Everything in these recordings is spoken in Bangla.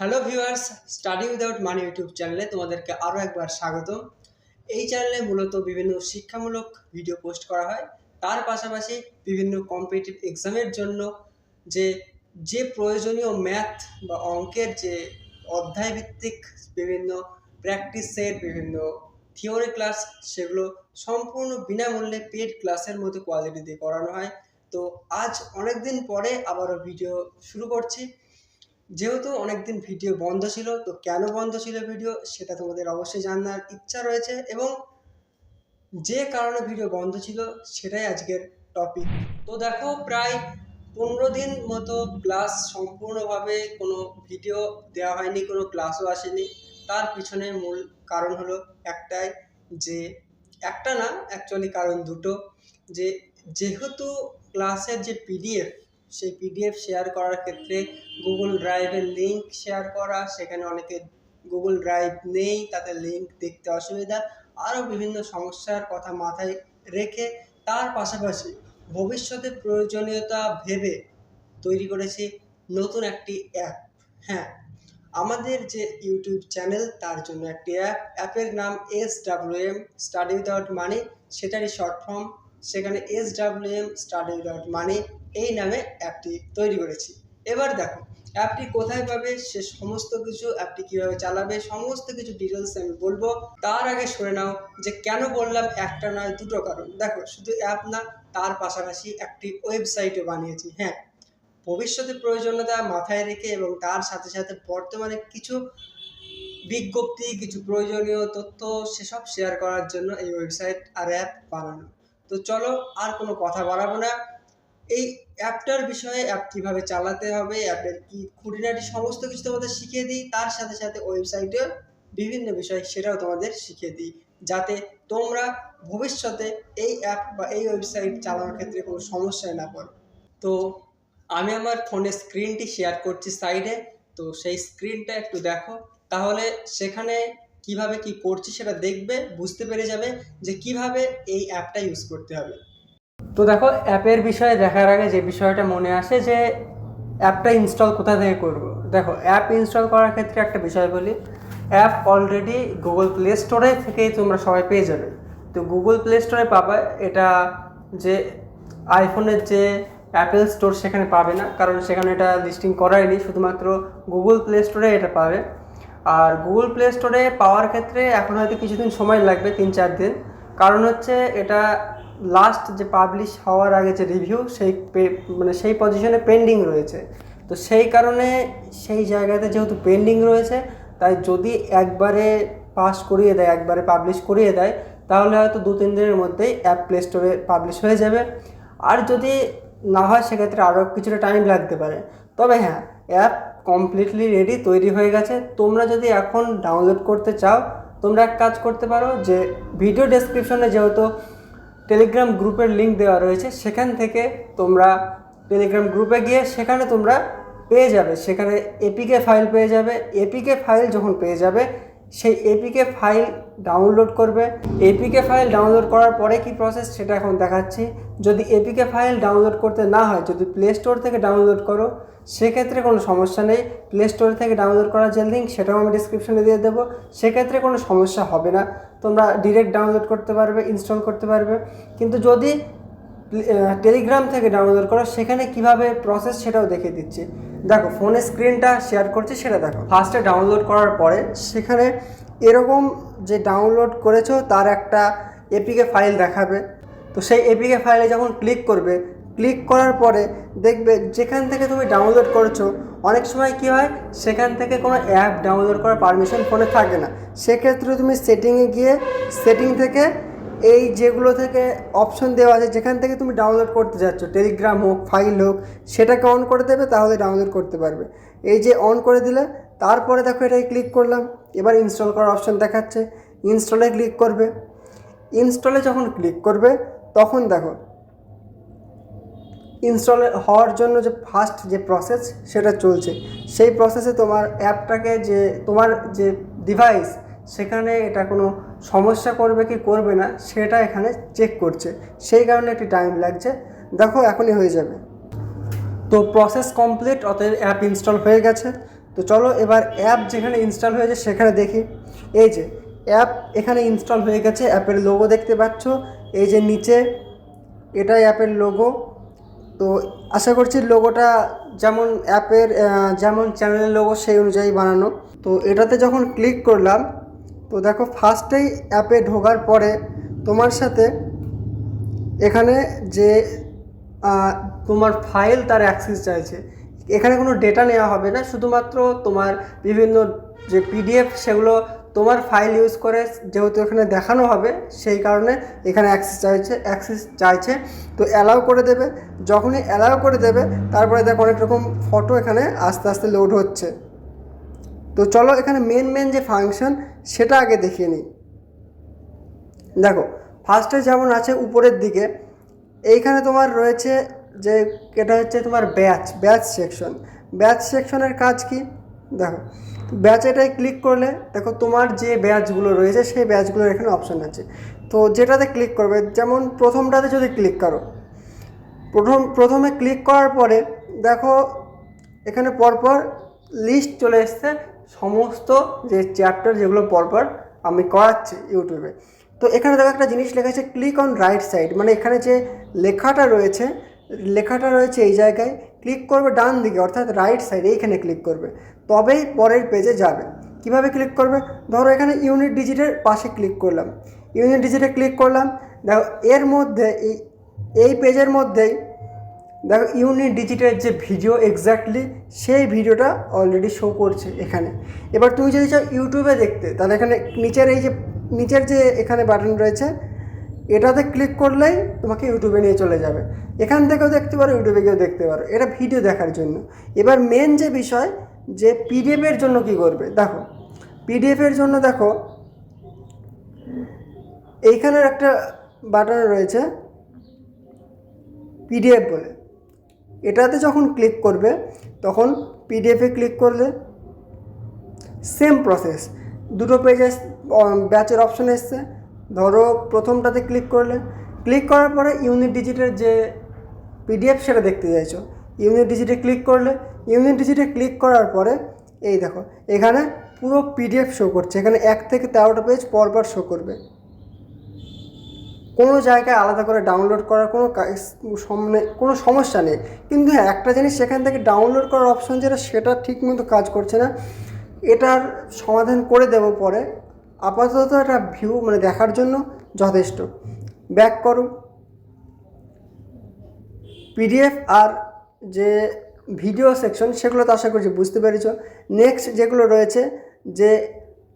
Hello viewers study without money YouTube চ্যানেলে তোমাদেরকে আরও একবার স্বাগতম। এই চ্যানেলে মূলত বিভিন্ন শিক্ষামূলক ভিডিও পোস্ট করা হয়। তার পাশাপাশি বিভিন্ন কম্পিটিটিভ এক্সামের জন্য যে যে প্রয়োজনীয় ম্যাথ বা অঙ্কের যে অধ্যায়ভিত্তিক বিভিন্ন প্র্যাকটিস সেট বিভিন্ন থিওরি ক্লাস সেগুলো সম্পূর্ণ বিনামূল্যে পেড ক্লাসের মতো কোয়ালিটি দিয়ে করানো হয়। তো আজ অনেক দিন পরে আবারও ভিডিও শুরু করছি। যেহেতু অনেকদিন ভিডিও বন্ধ ছিল, তো কেন বন্ধ ছিল ভিডিও সেটা তোমাদের অবশ্যই জানার ইচ্ছা রয়েছে এবং যে কারণে ভিডিও বন্ধ ছিল সেটাই আজকের টপিক তো দেখো, প্রায় পনেরো দিন মতো ক্লাস সম্পূর্ণভাবে কোনো ভিডিও দেওয়া হয়নি, কোনো ক্লাসও আসেনি। তার পিছনে মূল কারণ হলো একটাই যে, একটা না অ্যাকচুয়ালি কারণ দুটো। যে, যেহেতু ক্লাসের যে পিডিএফ সেই পিডিএফ শেয়ার করার ক্ষেত্রে গুগল ড্রাইভের লিঙ্ক শেয়ার করা, সেখানে অনেকে গুগল ড্রাইভ নেই, তাতে লিঙ্ক দেখতে অসুবিধা। আরও বিভিন্ন সমস্যার কথা মাথায় রেখে তার পাশাপাশি ভবিষ্যতে প্রয়োজনীয়তা ভেবে তৈরি করেছি নতুন একটি অ্যাপ হ্যাঁ আমাদের যে ইউটিউব চ্যানেল তার জন্য একটি অ্যাপ অ্যাপের নাম S W M study without money সেটারই শর্ট ফর্ম সেখানে S W M study without money এই নামে অ্যাপটি তৈরি করেছি। এবার দেখো, অ্যাপটি কোথায় পাবে, সে সমস্ত কিছু, অ্যাপটি কীভাবে চালাবে, সমস্ত কিছু ডিটেলস আমি বলব। তার আগে শুনে নাও যে কেন বললাম একটা নয়, দুটো কারণ। দেখো, শুধু অ্যাপ না, তার পাশাপাশি একটি ওয়েবসাইটও বানিয়েছি হ্যাঁ। ভবিষ্যতে প্রয়োজনীয়তা মাথায় রেখে এবং তার সাথে সাথে বর্তমানে কিছু বিজ্ঞপ্তি, কিছু প্রয়োজনীয় তথ্য, সেসব শেয়ার করার জন্য এই ওয়েবসাইট আর অ্যাপ বানানো। তো চলো, আর কোনো কথা বাড়াবো না। এই অ্যাপটার বিষয়ে অ্যাপ কীভাবে চালাতে হবে, অ্যাপের কি খুঁটিনাটি সমস্ত কিছু তোমাদের শিখিয়ে দিই, তার সাথে সাথে ওয়েবসাইটের বিভিন্ন বিষয় সেটাও তোমাদের শিখিয়ে দিই, যাতে তোমরা ভবিষ্যতে এই অ্যাপ বা এই ওয়েবসাইট চালানোর ক্ষেত্রে কোনো সমস্যায় না পড়ো। তো আমি আমার ফোনের স্ক্রিনটি শেয়ার করছি সাইডে, তো সেই স্ক্রিনটা একটু দেখো, তাহলে সেখানে কীভাবে কি করছি সেটা দেখবে, বুঝতে পেরে যাবে যে কীভাবে এই অ্যাপটা ইউজ করতে হবে। তো দেখো, অ্যাপের বিষয়ে দেখার আগে যে বিষয়টা মনে আসে যে অ্যাপটা ইনস্টল কোথা থেকে করব? দেখো, অ্যাপ ইনস্টল করার ক্ষেত্রে একটা বিষয় বলি, অ্যাপ অলরেডি গুগল প্লে স্টোরে থেকেই তোমরা সবাই পেয়ে যাবে। তো গুগল প্লে স্টোরে পাবে, এটা যে আইফোনের যে অ্যাপেল স্টোর সেখানে পাবে না, কারণ সেখানে এটা লিস্টিং করায়নি শুধুমাত্র গুগল প্লে স্টোরে এটা পাবে। আর গুগল প্লে স্টোরে পাওয়ার ক্ষেত্রে এখন হয়তো কিছুদিন সময় লাগবে, তিন চার দিন। কারণ হচ্ছে এটা লাস্ট যে পাবলিশ হওয়ার আগে যে রিভিউ সেই মানে সেই পজিশনে পেন্ডিং রয়েছে। তো সেই কারণে সেই জায়গাতে যেহেতু পেন্ডিং রয়েছে, তাই যদি একবারে পাস করিয়ে দেয়, একবারে পাবলিশ করিয়ে দেয়, তাহলে হয়তো দু, তিন দিনের মধ্যেই অ্যাপ প্লে স্টোরে পাবলিশ হয়ে যাবে। আর যদি না হয়, সেক্ষেত্রে আরও কিছুটা টাইম লাগতে পারে। তবে হ্যাঁ অ্যাপ কমপ্লিটলি রেডি তৈরি হয়ে গেছে। তোমরা যদি এখন ডাউনলোড করতে চাও, তোমরা এক কাজ করতে পারো যে ভিডিও ডেসক্রিপশনে যেহেতু টেলিগ্রাম গ্রুপের লিঙ্ক দেওয়া রয়েছে, সেখান থেকে তোমরা টেলিগ্রাম গ্রুপে গিয়ে সেখানে তোমরা পেয়ে যাবে। সেখানে এপিকে ফাইল পেয়ে যাবে। এপিকে ফাইল যখন পেয়ে যাবে, সেই এপিকে ফাইল ডাউনলোড করবে। এপিকে ফাইল ডাউনলোড করার পরে কি প্রসেস সেটা এখন দেখাচ্ছি। যদি এপিকে ফাইল ডাউনলোড করতে না হয়, যদি প্লে স্টোর থেকে ডাউনলোড করো, সেক্ষেত্রে কোনো সমস্যা নেই। প্লে স্টোর থেকে ডাউনলোড করার যে লিঙ্ক সেটাও আমি ডিসক্রিপশনে দিয়ে দেবো। সেক্ষেত্রে কোনো সমস্যা হবে না। তোমরা ডিরেক্ট ডাউনলোড করতে পারবে ইনস্টল করতে পারবে। কিন্তু যদি টেলিগ্রাম থেকে ডাউনলোড করো, সেখানে কীভাবে প্রসেস সেটাও দেখিয়ে দিচ্ছি। দেখো ফোনের স্ক্রিনটা শেয়ার করছি, সেটা দেখো। ফার্স্টে ডাউনলোড করার পরে সেখানে এরকম যে ডাউনলোড করেছ, তার একটা এপিকে ফাইল দেখাবে। তো সেই এপিকে ফাইলে যখন ক্লিক করবে ক্লিক করার পরে দেখবে যেখান থেকে তুমি ডাউনলোড করেছ, অনেক সময় কি হয়, সেখান থেকে কোনো অ্যাপ ডাউনলোড করার পারমিশন ফোনে থাকে না। সেক্ষেত্রে তুমি সেটিংয়ে গিয়ে সেটিং থেকে এই যেগুলো থেকে অপশন দেওয়া আছে, যেখান থেকে তুমি ডাউনলোড করতে যাচ্ছ টেলিগ্রাম হোক ফাইল হোক, সেটাকে অন করে দেবে, তাহলে ডাউনলোড করতে পারবে। এই যে অন করে দিলে, তারপরে দেখো এটাই ক্লিক করলাম, এবার ইনস্টল করার অপশন দেখাচ্ছে। ইনস্টলে ক্লিক করবে। ইনস্টলে যখন ক্লিক করবে, তখন দেখো ইনস্টল হওয়ার জন্য যে ফার্স্ট যে প্রসেস সেটা চলছে। সেই প্রসেসে তোমার অ্যাপটাকে যে তোমার যে ডিভাইস সেখানে এটা কোনো সমস্যা করবে কি করবে না, সেটা এখানে চেক করছে। সেই কারণে একটি টাইম লাগছে। দেখো, এখনই হয়ে যাবে। তো প্রসেস কমপ্লিট অতএব অ্যাপ ইনস্টল হয়ে গেছে। তো চলো, এবার অ্যাপ যেখানে ইনস্টল হয়েছে, সেখানে দেখি। এই যে অ্যাপ এখানে ইনস্টল হয়ে গেছে অ্যাপের লোগো দেখতে পাচ্ছ। এই যে নিচে, এটাই অ্যাপের লোগো তো আশা করছি লোগোটা যেমন অ্যাপের যেমন চ্যানেলের লোগো সেই অনুযায়ী বানানো। তো এটাতে যখন ক্লিক করলাম, তো দেখো ফার্স্টেই অ্যাপে ঢোকার পরে তোমার সাথে এখানে যে তোমার ফাইল তার অ্যাক্সেস চাইছে। এখানে কোনো ডেটা নেওয়া হবে না, শুধুমাত্র তোমার বিভিন্ন যে পিডিএফ সেগুলো তোমার ফাইল ইউজ করে যেহেতু এখানে দেখানো হবে, সেই কারণে এখানে অ্যাক্সেস চাইছে অ্যাক্সেস চাইছে। তো অ্যালাউ করে দেবে। যখনই অ্যালাউ করে দেবে, তারপরে দেখো অনেক রকম ফটো এখানে আস্তে আস্তে লোড হচ্ছে। তো চলো এখানে মেন মেন যে ফাংশন সেটা আগে দেখিয়ে নিই। দেখো ফার্স্টে যেমন আছে উপরের দিকে, এইখানে তোমার রয়েছে যে, এটা হচ্ছে তোমার ব্যাচ ব্যাচ সেকশন ব্যাচ সেকশনের কাজ কি? দেখো ব্যাচ এটায় ক্লিক করলে, দেখো তোমার যে ব্যাচগুলো রয়েছে, সেই ব্যাচগুলোর এখানে অপশন আছে। তো যেটাতে ক্লিক করবে, যেমন প্রথমটাতে যদি ক্লিক করো, প্রথম, প্রথমে ক্লিক করার পরে, দেখো এখানে পরপর লিস্ট চলে এসছে, সমস্ত যে চ্যাপ্টার যেগুলো পরপর আমি করাচ্ছি ইউটিউবে। তো এখানে দেখো একটা জিনিস লেখা আছে ক্লিক অন রাইট সাইড মানে এখানে যে লেখাটা রয়েছে লেখাটা রয়েছে এই জায়গায় ক্লিক করবে ডান দিকে অর্থাৎ রাইট সাইডে এইখানে ক্লিক করবে। তবেই পরের পেজে যাবে। কীভাবে ক্লিক করবে? ধরো এখানে ইউনিট ডিজিটের পাশে ক্লিক করলাম। ইউনিট ডিজিটে ক্লিক করলাম। দেখো, এর মধ্যে এই পেজের মধ্যেই দেখো ইউনিট ডিজিটের যে ভিডিও এক্স্যাক্টলি সেই ভিডিওটা অলরেডি শো করছে এখানে। এবার তুমি যদি চাও ইউটিউবে দেখতে, তাহলে এখানে নিচের এই যে, নিচের যে এখানে বাটন রয়েছে, এটাতে ক্লিক করলেই তোমাকে ইউটিউবে নিয়ে চলে যাবে। এখান থেকেও দেখতে পারো ইউটিউবে গিয়েও দেখতে পারো। এটা ভিডিও দেখার জন্য। এবার মেন যে বিষয় যে পিডিএফের জন্য কি করবে? দেখো পিডিএফের জন্য দেখো, এইখানের একটা বাটন রয়েছে পিডিএফ বলে। এটাতে যখন ক্লিক করবে, তখন পিডিএফে ক্লিক করলে সেম প্রসেস দুটো পেজে ব্যাচের অপশন এসছে। ধরো, প্রথমটাতে ক্লিক করলে। ক্লিক করার পরে ইউনিট ডিজিটের যে পিডিএফ সেটা দেখতে চাইছো। ইউনিট ডিজিটে ক্লিক করলে ইউনিট ডিজিটে ক্লিক করার পরে, এই দেখো, এখানে পুরো পিডিএফ শো করছে। এখানে এক থেকে তেরোটা পেজ পরপর শো করবে। কোনো জায়গায় আলাদা করে ডাউনলোড করার কোনো সামনে কোনো সমস্যা নেই। কিন্তু হ্যাঁ একটা জিনিস সেখান থেকে ডাউনলোড করার অপশন যেটা, সেটা ঠিক মতো কাজ করছে না। এটার সমাধান করে দেবো পরে। আপাতত এটা ভিউ মানে দেখার জন্য যথেষ্ট। ব্যাক করো। পিডিএফ আর যে ভিডিও সেকশন সেগুলো তো আশা করছি বুঝতে পেরেছ। নেক্সট যেগুলো রয়েছে, যে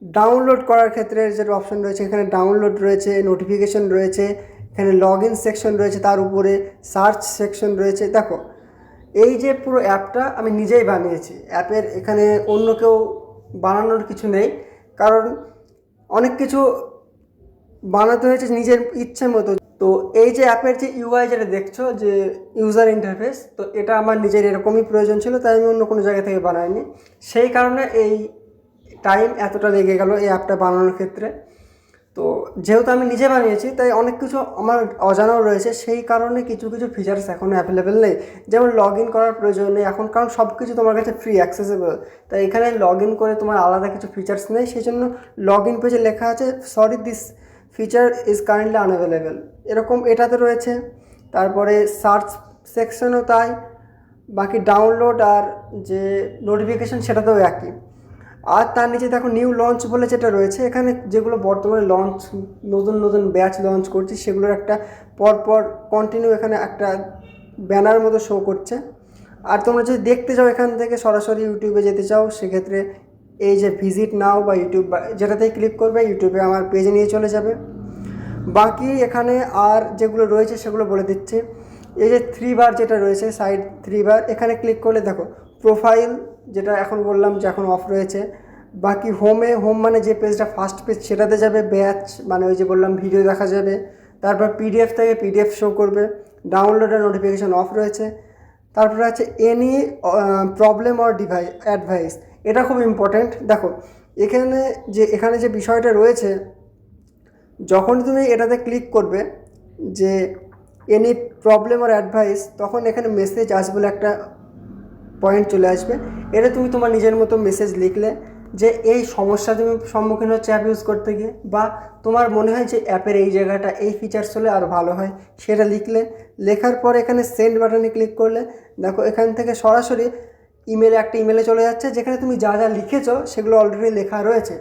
ডাউনলোড করার ক্ষেত্রে যেটা অপশন রয়েছে, এখানে ডাউনলোড রয়েছে নোটিফিকেশন রয়েছে, এখানে লগ ইন সেকশন রয়েছে, তার উপরে সার্চ সেকশন রয়েছে। দেখো, এই যে পুরো অ্যাপটা আমি নিজেই বানিয়েছি। অ্যাপের এখানে অন্য কেউ বানানোর কিছু নেই। কারণ অনেক কিছু বানাতে হয়েছে নিজের ইচ্ছে মতো। তো এই যে অ্যাপের যে ইউআই যেটা দেখছ, যে ইউজার ইন্টারফেস তো এটা আমার নিজের এরকমই প্রয়োজন ছিল, তাই আমি অন্য কোনো জায়গা থেকে বানাইনি। সেই কারণে এই টাইম এতটা লেগে গেল এই অ্যাপটা বানানোর ক্ষেত্রে। তো যেহেতু আমি নিজে বানিয়েছি, তাই অনেক কিছু আমার অজানাও রয়েছে, সেই কারণে কিছু কিছু ফিচার্স এখনও অ্যাভেলেবেল নেই। যেমন লগ ইন করার প্রয়োজন নেই এখন, কারণ সব কিছু তোমার কাছে ফ্রি অ্যাক্সেসেবল তাই এখানে লগ ইন করে তোমার আলাদা কিছু ফিচার্স নেই, সেই জন্য লগ ইন পেজে লেখা আছে sorry this feature is currently unavailable এরকম এটাতে রয়েছে। তারপরে সার্চ সেকশনও তাই। বাকি ডাউনলোড আর যে নোটিফিকেশান সেটাতেও একই। আর তার নিচে দেখো নিউ লঞ্চ বলে যেটা রয়েছে, এখানে যেগুলো বর্তমানে লঞ্চ নতুন নতুন ব্যাচ লঞ্চ করছি, সেগুলোর একটা পরপর কন্টিনিউ এখানে একটা ব্যানার মতো শো করছে। আর তোমরা যদি দেখতে চাও এখান থেকে, সরাসরি ইউটিউবে যেতে চাও, সেক্ষেত্রে এই যে ভিজিট নাও বা ইউটিউব যেটাতেই ক্লিক করবে ইউটিউবে আমার পেজে নিয়ে চলে যাবে। বাকি এখানে আর যেগুলো রয়েছে সেগুলো বলে দিচ্ছি। এই যে থ্রি বার যেটা রয়েছে সাইড থ্রি বার এখানে ক্লিক করলে দেখো প্রোফাইল যেটা এখন বললাম যে এখন অফ রয়েছে। বাকি হোমে হোম মানে যে পেজটা ফার্স্ট পেজ সেটাতে যাবে ব্যাচ মানে ওই যে বললাম ভিডিও দেখা যাবে। তারপর পিডিএফ থেকে পিডিএফ শো করবে ডাউনলোডের নোটিফিকেশান অফ রয়েছে। তারপরে আছে any problem or device advice এটা খুব ইম্পর্ট্যান্ট দেখো, এখানে যে এখানে যে বিষয়টা রয়েছে যখন তুমি এটাতে ক্লিক করবে যে এনি প্রবলেম আর অ্যাডভাইস তখন এখানে মেসেজ আসবে বলে একটা পয়েন্ট চলে আসবে। এটা তুমি তোমার নিজের মতো মেসেজ লিখলে যে, এই সমস্যা তুমি সম্মুখীন হচ্ছে অ্যাপ ইউজ করতে গিয়ে, বা তোমার মনে হয় যে অ্যাপের এই জায়গাটা, এই ফিচার্স হলে আরও ভালো হয়, সেটা লিখলে। লেখার পর এখানে সেন্ড বাটনে ক্লিক করলে, দেখো এখান থেকে সরাসরি ইমেলে একটা ইমেলে চলে যাচ্ছে, যেখানে তুমি যা যা লিখেছো সেগুলো অলরেডি লেখা রয়েছে।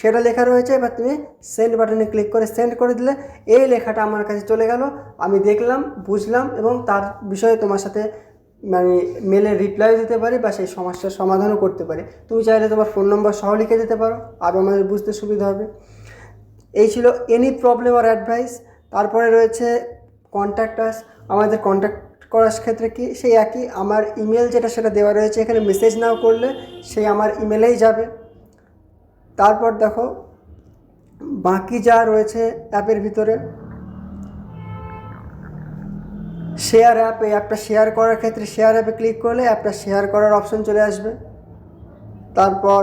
সেটা লেখা রয়েছে, এবার তুমি সেন্ড বাটনে ক্লিক করে সেন্ড করে দিলে এই লেখাটা আমার কাছে চলে গেল। আমি দেখলাম, বুঝলাম এবং তার বিষয়ে তোমার সাথে মানে মেলে রিপ্লাই দিতে পারি বা সেই সমস্যার সমাধানও করতে পারি। তুমি চাইলে তোমার ফোন নম্বর সহ লিখে দিতে পারো আরও আমাদের বুঝতে সুবিধা হবে। এই ছিল এনি প্রবলেম আর অ্যাডভাইস তারপরে রয়েছে কন্ট্যাক্ট আস আমাদের কন্ট্যাক্ট করার ক্ষেত্রে কি সেই একই আমার ইমেল যেটা সেটা দেওয়া রয়েছে, এখানে মেসেজ নাও করলে সেই আমার ইমেলেই যাবে। তারপর দেখো, বাকি যা রয়েছে অ্যাপের ভিতরে শেয়ার অ্যাপ এই অ্যাপটা শেয়ার করার ক্ষেত্রে শেয়ার অ্যাপে ক্লিক করলে অ্যাপটা শেয়ার করার অপশন চলে আসবে। তারপর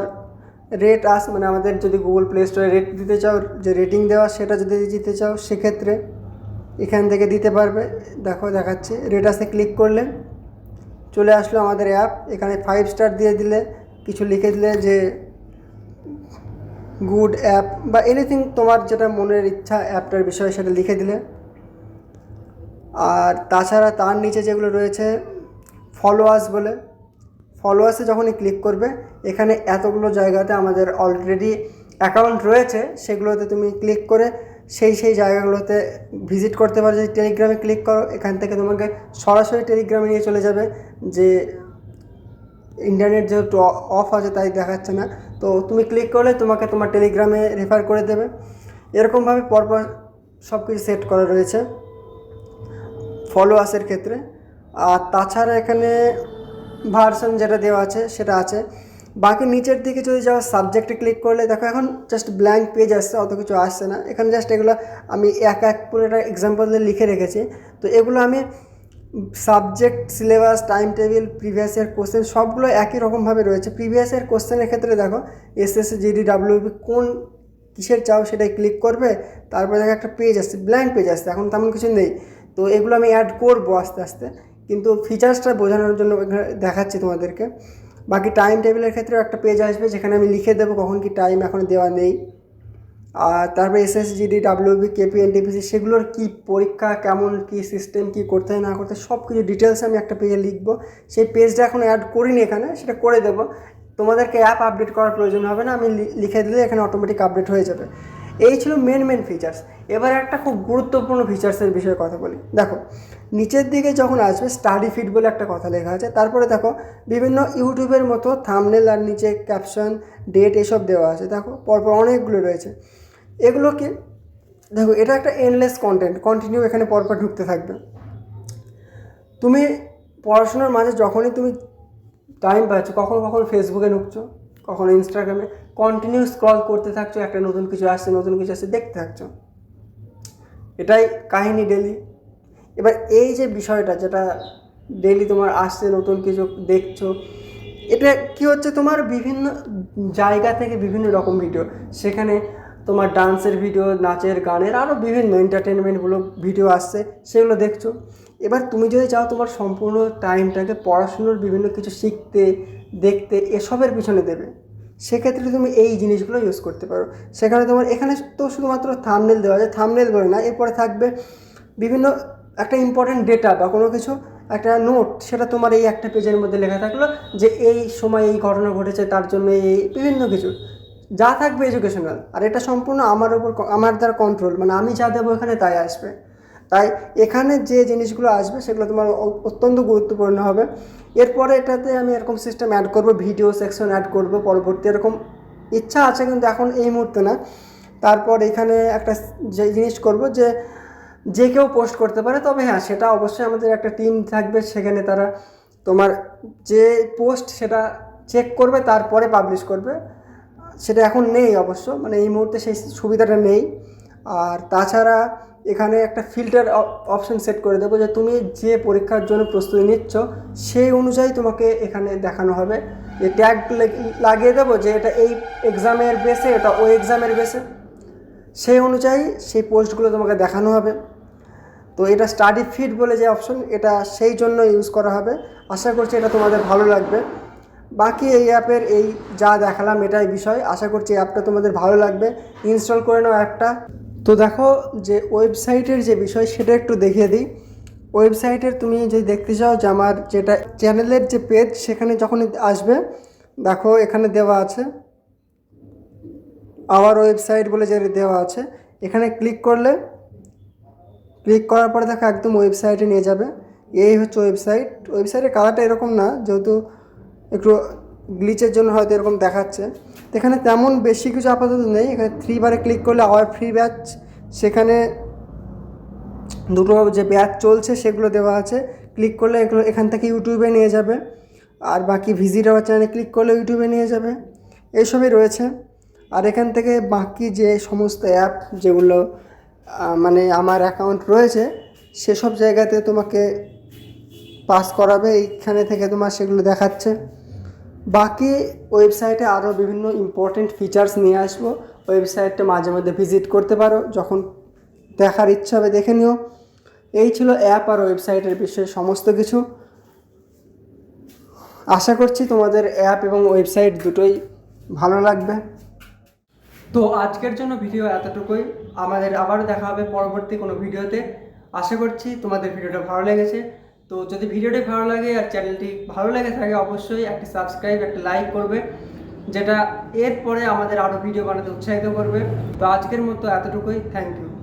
রেট আস মানে আমাদের যদি গুগল প্লে স্টোরে রেট দিতে চাও, যে রেটিং দেওয়া সেটা যদি দিতে চাও, সেক্ষেত্রে এখান থেকে দিতে পারবে। দেখো দেখাচ্ছি। রেট আসে ক্লিক করলে চলে আসলো আমাদের অ্যাপ এখানে ফাইভ স্টার দিয়ে দিলে, কিছু লিখে দিলে যে গুড অ্যাপ বা এনিথিং তোমার যেটা মনের ইচ্ছা অ্যাপটার বিষয়ে সেটা লিখে দিলে। আর তাছাড়া তার নিচে যেগুলো রয়েছে ফলোয়ার্স বলে। ফলোয়ার্সে যখনই ক্লিক করবে, এখানে এতগুলো জায়গাতে আমাদের অলরেডি অ্যাকাউন্ট রয়েছে, সেগুলোতে তুমি ক্লিক করে সেই সেই জায়গাগুলোতে ভিজিট করতে পারো। যদি টেলিগ্রামে ক্লিক করো, এখান থেকে তোমাকে সরাসরি টেলিগ্রামে নিয়ে চলে যাবে যে ইন্টারনেট যেহেতু অফ আছে, তাই দেখাচ্ছে না। তো তুমি ক্লিক করলে তোমাকে তোমার টেলিগ্রামে রেফার করে দেবে। এরকমভাবে পরপর সব কিছু সেট করা রয়েছে ফলোয়ার্সের ক্ষেত্রে। আর তাছাড়া এখানে ভার্সন যেটা দেওয়া আছে, সেটা আছে বাকি নিচের দিকে যদি যাও সাবজেক্টে ক্লিক করলে দেখো এখন জাস্ট ব্ল্যাঙ্ক পেজ আসছে, অত কিছু আসছে না। এখানে জাস্ট এগুলো আমি এক এক একটা এক্সাম্পল দিয়ে লিখে রেখেছি। তো এগুলো আমি subject syllabus time table previous year question সবগুলো একই রকমভাবে রয়েছে। প্রিভিয়াস ইয়ার কোশ্চেনের ক্ষেত্রে দেখো এসএসসি জিডি ডাব্লিউবি কোন কিসের চাও সেটাই ক্লিক করবে, তারপরে দেখো একটা পেজ আসছে ব্ল্যাঙ্ক পেজ আসছে, এখন তেমন কিছু নেই। তো এগুলো আমি অ্যাড করব আস্তে আস্তে। কিন্তু ফিচার্সটা বোঝানোর জন্য দেখাচ্ছি তোমাদেরকে। বাকি টাইম টেবিলের ক্ষেত্রেও একটা পেজ আসবে যেখানে আমি লিখে দেবো কখন কি টাইম এখন দেওয়া নেই। আর তারপরে এসএসজিডি ডাব্লিউবি কেপি এনটিপিসি সেগুলোর কি পরীক্ষা, কেমন কি সিস্টেম কি করতে হয়, না করতে সব কিছু ডিটেলস আমি একটা পেজে লিখব। সেই পেজটা এখন অ্যাড করিনি এখানে, সেটা করে দেবো। তোমাদেরকে অ্যাপ আপডেট করার প্রয়োজন হবে না, আমি লিখে দিলে এখানে অটোমেটিক আপডেট হয়ে যাবে। এই ছিল মেন মেন ফিচার্স এবার একটা খুব গুরুত্বপূর্ণ ফিচার্সের বিষয়ে কথা বলি। দেখো, নিচের দিকে যখন আসবে স্টাডি ফিড বলে একটা কথা লেখা আছে, তারপরে দেখো বিভিন্ন ইউটিউবের মতো থামনেল আর নিচে ক্যাপশন ডেট এসব দেওয়া আছে। দেখো, পরপর অনেকগুলো রয়েছে। এগুলোকে দেখো, এটা একটা এনলেস কন্টেন্ট কন্টিনিউ এখানে পরপর ঢুকতে থাকবে। তুমি পড়াশোনার মাঝে যখনই তুমি টাইম পাচ্ছ, কখন কখন ফেসবুকে ঢুকছো, কখন ইনস্টাগ্রামে কন্টিনিউ স্ক্রল করতে থাকছো, একটা নতুন কিছু আসছে, নতুন কিছু আসছে, দেখতে থাকছো। এটাই কাহিনী ডেলি এবার এই যে বিষয়টা, যেটা ডেলি তোমার আসছে, নতুন কিছু দেখছ, এটা কি হচ্ছে তোমার বিভিন্ন জায়গা থেকে বিভিন্ন রকম ভিডিও সেখানে তোমার ডান্সের ভিডিও নাচের, গানের আরও বিভিন্ন এন্টারটেনমেন্টগুলো ভিডিও আসছে, সেগুলো দেখছ। এবার তুমি যদি চাও তোমার সম্পূর্ণ টাইমটাকে পড়াশুনোর বিভিন্ন কিছু শিখতে, দেখতে, এসবের পিছনে দেবে। সেক্ষেত্রে তুমি এই জিনিসগুলো ইউজ করতে পারো। সেখানে তোমার, এখানে তো শুধুমাত্র থামনেল দেওয়া যায়। থামনেল বলে না, এরপরে থাকবে বিভিন্ন একটা ইম্পর্টেন্ট ডেটা বা কোনো কিছু, একটা নোট সেটা তোমার এই একটা পেজের মধ্যে লেখা থাকল যে এই সময় এই ঘটনা ঘটেছে, তার জন্য এই বিভিন্ন কিছু। যা থাকবে এডুকেশনাল আর এটা সম্পূর্ণ আমার উপর ক- আমার দ্বারা কন্ট্রোল মানে আমি যা দেবো এখানে তাই আসবে। তাই এখানে যে জিনিসগুলো আসবে সেগুলো তোমার অত্যন্ত গুরুত্বপূর্ণ হবে। এরপরে এটাতে আমি এরকম সিস্টেম অ্যাড করব ভিডিও সেকশন অ্যাড করব, পরবর্তী এরকম ইচ্ছা আছে কিন্তু এখন এই মুহূর্তে না। তারপর এখানে একটা যে জিনিস করব যে যে কেউ পোস্ট করতে পারে, তবে হ্যাঁ সেটা অবশ্যই আমাদের একটা টিম থাকবে, সেখানে তারা তোমার যে পোস্ট সেটা চেক করবে, তারপরে পাবলিশ করবে। সেটা এখন নেই অবশ্য মানে এই মুহূর্তে সেই সুবিধাটা নেই। আর তাছাড়া এখানে একটা ফিল্টার অপশন সেট করে দেবো যে তুমি যে পরীক্ষার জন্য প্রস্তুতি নিচ্ছ, সেই অনুযায়ী তোমাকে এখানে দেখানো হবে। যে ট্যাগ লাগিয়ে দেবো যে এটা এই এক্সামের বেসে এটা ওই এক্সামের বেসে সেই অনুযায়ী সেই পোস্টগুলো তোমাকে দেখানো হবে। তো এটা স্টাডি ফিট বলে যে অপশন এটা সেই জন্য ইউজ করা হবে। আশা করছি এটা তোমাদের ভালো লাগবে। বাকি এই অ্যাপের এই যা দেখালাম এটাই বিষয়। আশা করছি অ্যাপটা তোমাদের ভালো লাগবে। ইনস্টল করে নাও অ্যাপটা তো দেখো যে ওয়েবসাইটের যে বিষয় সেটা একটু দেখিয়ে দিই। ওয়েবসাইটের তুমি যদি দেখতে চাও যে আমার যেটা চ্যানেলের যে পেজ সেখানে যখন আসবে, দেখো এখানে দেওয়া আছে। আওয়ার ওয়েবসাইট বলে যে দেওয়া আছে। এখানে ক্লিক করলে ক্লিক করার পরে দেখো একদম ওয়েবসাইটে নিয়ে যাবে। এই হচ্ছে ওয়েবসাইট ওয়েবসাইটের কালারটা এরকম না, যেহেতু একটু গ্লিচের জন্য হয়তো এরকম দেখাচ্ছে। এখানে তেমন বেশি কিছু আপাতত নেই। এখানে থ্রি বারে ক্লিক করলে আওয়ার ফ্রি ব্যাচ সেখানে দুটো যে ব্যাচ চলছে সেগুলো দেওয়া আছে। ক্লিক করলে এগুলো এখান থেকে ইউটিউবে নিয়ে যাবে। আর বাকি ভিজিট আওয়ার চ্যানেলে ক্লিক করলে ইউটিউবে নিয়ে যাবে। এইসবই রয়েছে। আর এখান থেকে বাকি যে সমস্ত অ্যাপ যেগুলো মানে আমার অ্যাকাউন্ট রয়েছে, সেসব জায়গাতে তোমাকে পাস করাবে। এইখানে থেকে তোমার সেগুলো দেখাচ্ছে। বাকি ওয়েবসাইটে আরও বিভিন্ন ইম্পর্টেন্ট ফিচার্স নিয়ে আসব। ওয়েবসাইটটা মাঝে মধ্যে ভিজিট করতে পারো, যখন দেখার ইচ্ছা হবে দেখে নিও। এই ছিল অ্যাপ আর ওয়েবসাইটের বিষয়ে সমস্ত কিছু। আশা করছি তোমাদের অ্যাপ এবং ওয়েবসাইট দুটোই ভালো লাগবে। তো আজকের জন্য ভিডিও এতটুকুই। আমাদের আবারও দেখা হবে পরবর্তী কোনো ভিডিওতে আশা করছি তোমাদের ভিডিওটা ভালো লেগেছে। তো যদি ভিডিওটি ভালো লাগে আর চ্যানেলটি ভালো লাগে থাকে, অবশ্যই একটা সাবস্ক্রাইব একটা লাইক করবে, যেটা এরপরে আমাদের আরও ভিডিও বানাতে উৎসাহিত করবে। তো আজকের মতো এতটুকুই। Thank you